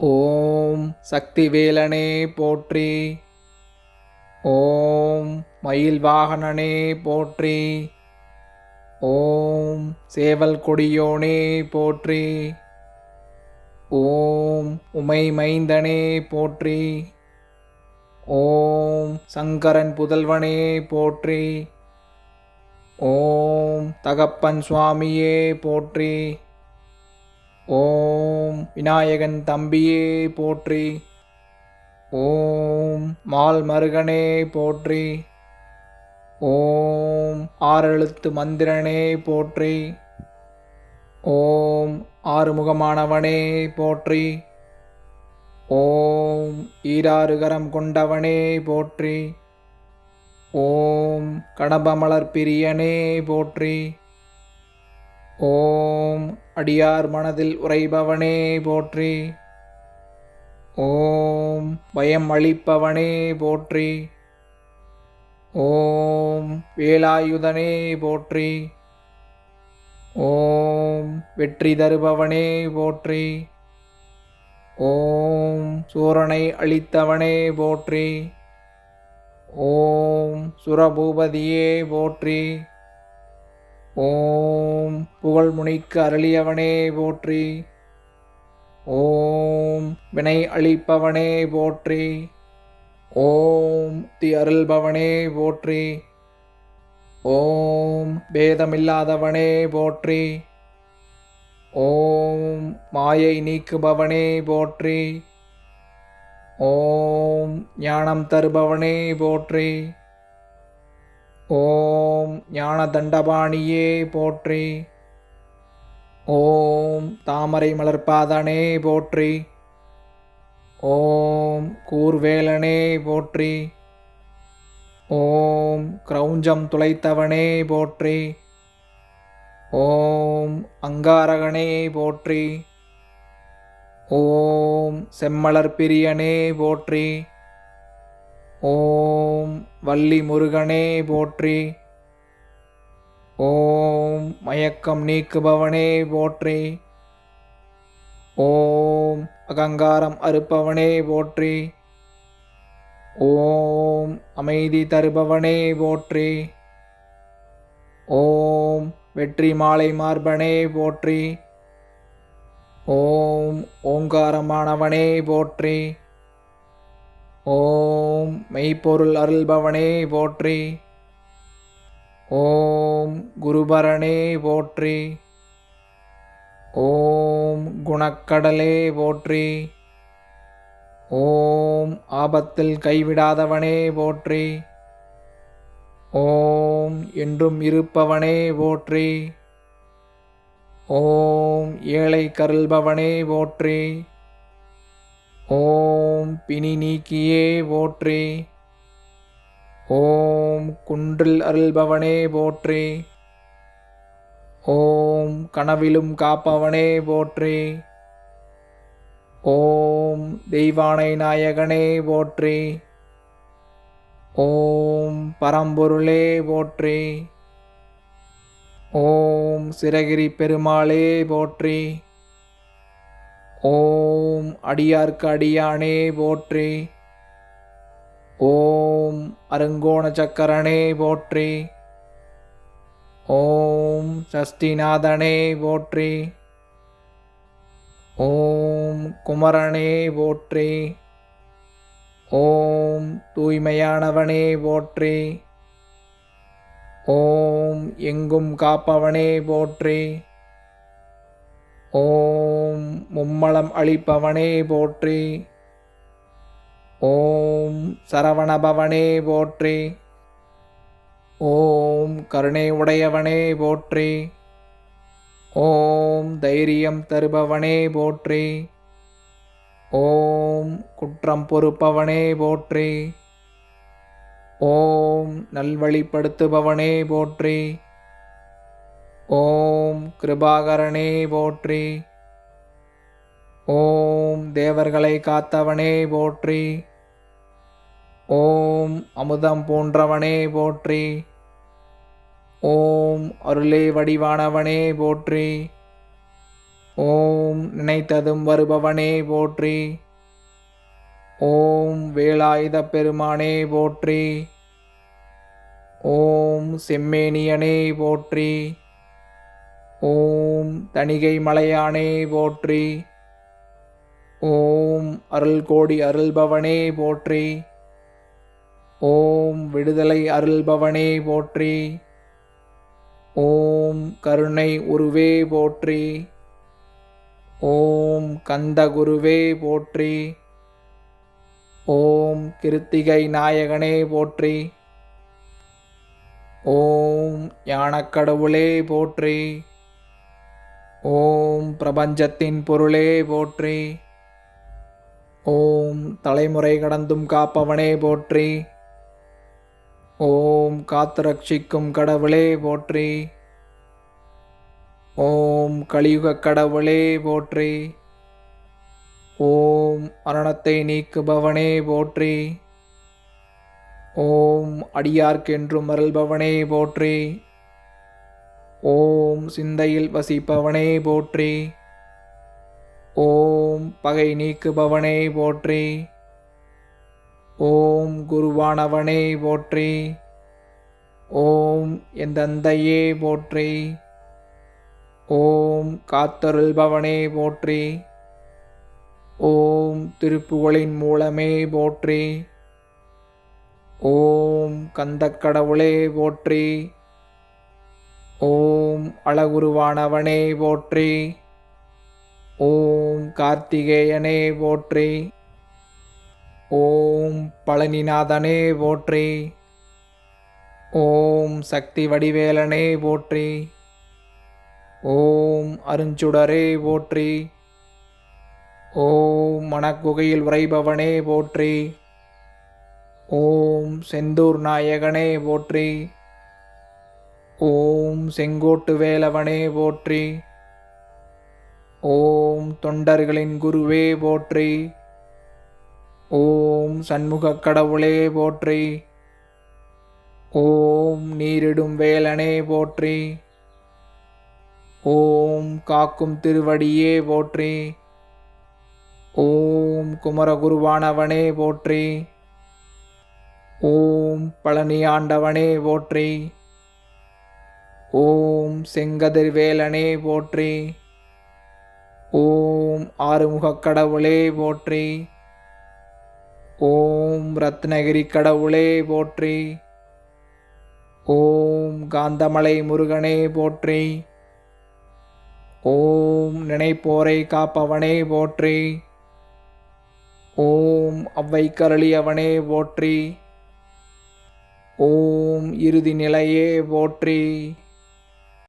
ஓம் சக்திவேலனே போற்றி. ஓம் மயில் வாகனனே போற்றி. ஓம் சேவல் கொடியோனே போற்றி. ஓம் உமை மைந்தனே போற்றி. ஓம் சங்கரன் புதல்வனே போற்றி. ஓம் தகப்பன் சுவாமியே போற்றி. ஓம் விநாயகன் தம்பியே போற்றி. ஓம் மால் மருகனே போற்றி. ஓம் ஆறெழுத்து மந்திரனே போற்றி. ஓம் ஆறுமுகமானவனே போற்றி. ஓம் ஈராறுகரம் கொண்டவனே போற்றி. ஓம் கடபமலர் பிரியனே போற்றி. ஓம் அடியார் மனதில் உறைபவனே போற்றி. ஓம் பயம் அளிப்பவனே போற்றி. ஓம் வேலாயுதனே போற்றி. ஓம் வெற்றி தருபவனே போற்றி. ஓம் சூரனை அழித்தவனே போற்றி. ஓம் சுரபூபதியே போற்றி. ஓம் புகழ்முனிக்கு அருளியவனே போற்றி. ஓம் வினை அளிப்பவனே போற்றி. ஓம் தி அருள்பவனே போற்றி. ஓம் பேதமில்லாதவனே போற்றி. ஓம் மாயை நீக்குபவனே போற்றி. ஓம் ஞானம் தருபவனே போற்றி. ஓம் ஞான தண்டபாணியே போற்றி. ஓம் தாமரை மலர்பாதனே போற்றி. ஓம் கூர்வேலனே போற்றி. ஓம் கிரௌஞ்சம் துளைத்தவனே போற்றி. ஓம் அங்காரகனே போற்றி. ஓம் செம்மலர் பிரியனே போற்றி. ஓம் வள்ளி முருகனே போற்றி. ஓம் மயக்கம் நீக்குபவனே போற்றி. ஓம் அகங்காரம் அறுப்பவனே போற்றி. ஓம் அமைதி தருபவனே போற்றி. ஓம் வெற்றி மாலை மார்பனே போற்றி. ஓம் ஓங்காரமானவனே போற்றி. ஓம் மெய்ப்பொருள் அருள்பவனே போற்றி. ஓம் குருபரனே போற்றி. ஓம் குணக்கடலே போற்றி. ஓம் ஆபத்தில் கைவிடாதவனே போற்றி. ஓம் என்றும் இருப்பவனே போற்றி. ஓம் ஏழை கருள்பவனே போற்றி. ஓம் பிணி நீக்கியே போற்றி. ஓம் குன்றில் அருள்பவனே போற்றி. ஓம் கனவிலும் காப்பவனே போற்றி. ஓம் தெய்வானை நாயகனே போற்றி. ஓம் பரம்பொருளே போற்றி. ஓம் சிறகிரி பெருமாளே போற்றி. ஓம் அடியார்க்கு அடியானே போற்றி. ஓம் அருங்கோண சக்கரனே போற்றி. ஓம் சஷ்டிநாதனே போற்றி. ஓம் குமரனே போற்றி. ஓம் தூய்மையானவனே போற்றி. ஓம் எங்கும் காப்பவனே போற்றி. ஓம் மும்மளம் அளிப்பவனே போற்றி. ஓம் சரவணபவனே போற்றி. ஓம் கருணை உடையவனே போற்றி. ஓம் தைரியம் தருபவனே போற்றி. ஓம் குற்றம் பொறுப்பவனே போற்றி. ஓம் நல்வழிப்படுத்துபவனே போற்றி. ஓம் கிருபாகரனே போற்றி. ஓம் தேவர்களை காத்தவனே போற்றி. ஓம் அமுதம் போன்றவனே போற்றி. ஓம் அருளே வடிவானவனே போற்றி. ஓம் நினைத்ததும் வருபவனே போற்றி. ஓம் வேலாயுத பெருமானே போற்றி. ஓம் செம்மேனியனே போற்றி. ஓம் தணிகை மலையானே போற்றி. ஓம் அருள் கோடி அருள்பவனே போற்றி. ஓம் விடுதலை அருள்பவனே போற்றி. ஓம் கருணை உருவே போற்றி. ஓம் கந்தகுருவே போற்றி. ஓம் கிருத்திகை நாயகனே போற்றி. ஓம் ஞானக்கடவுளே போற்றி. ஓம் பிரபஞ்சத்தின் பொருளே போற்றி. ஓம் தலைமுறை கடந்தும் காப்பவனே போற்றி. ஓம் காத்து ரட்சிக்கும் கடவுளே போற்றி. ஓம் கலியுக கடவுளே போற்றி. ஓம் மரணத்தை நீக்குபவனே போற்றி. ஓம் அடியார்க்கென்றும் அருள்பவனே போற்றி. ஓம் சிந்தையில் வசிப்பவனே போற்றி. ஓம் பகை நீக்குபவனே போற்றி. ஓம் குருவானவனே போற்றி. ஓம் என் தந்தையே போற்றி. ஓம் காத்தருள்பவனே போற்றி. ஓம் திருப்புகழின் மூலமே போற்றி. ஓம் கந்தக்கடவுளே போற்றி. ஓம் அழகுருவானவனே போற்றி. ஓம் கார்த்திகேயனே போற்றி. ஓம் பழனிநாதனே போற்றி. ஓம் சக்தி வடிவேலனே போற்றி. ஓம் அருஞ்சுடரே போற்றி. ஓம் மணக்குகையில் உறைபவனே போற்றி. ஓம் செந்தூர் நாயகனே போற்றி. ஓம் செங்கோட்டு வேலவனே போற்றி. ஓம் தொண்டர்களின் குருவே போற்றி. ஓம் சண்முகக் கடவுளே போற்றி. ஓம் நீரிடும் வேலனே போற்றி. ஓம் காக்கும் திருவடியே போற்றி. ஓம் குமரகுருவானவனே போற்றி. ஓம் பழனியாண்டவனே போற்றி. ஓம் செங்கதிர் வேலனே போற்றி. ஓம் ஆறுமுகக் கடவுளே போற்றி. ஓம் ரத்னகிரி கடவுளே போற்றி. ஓம் காந்தமலை முருகனே போற்றி. ஓம் நினைப்போரை காப்பவனே போற்றி. ஓம் அவ்வைக்கரளியவனே போற்றி. ஓம் இறுதி நிலையே போற்றி.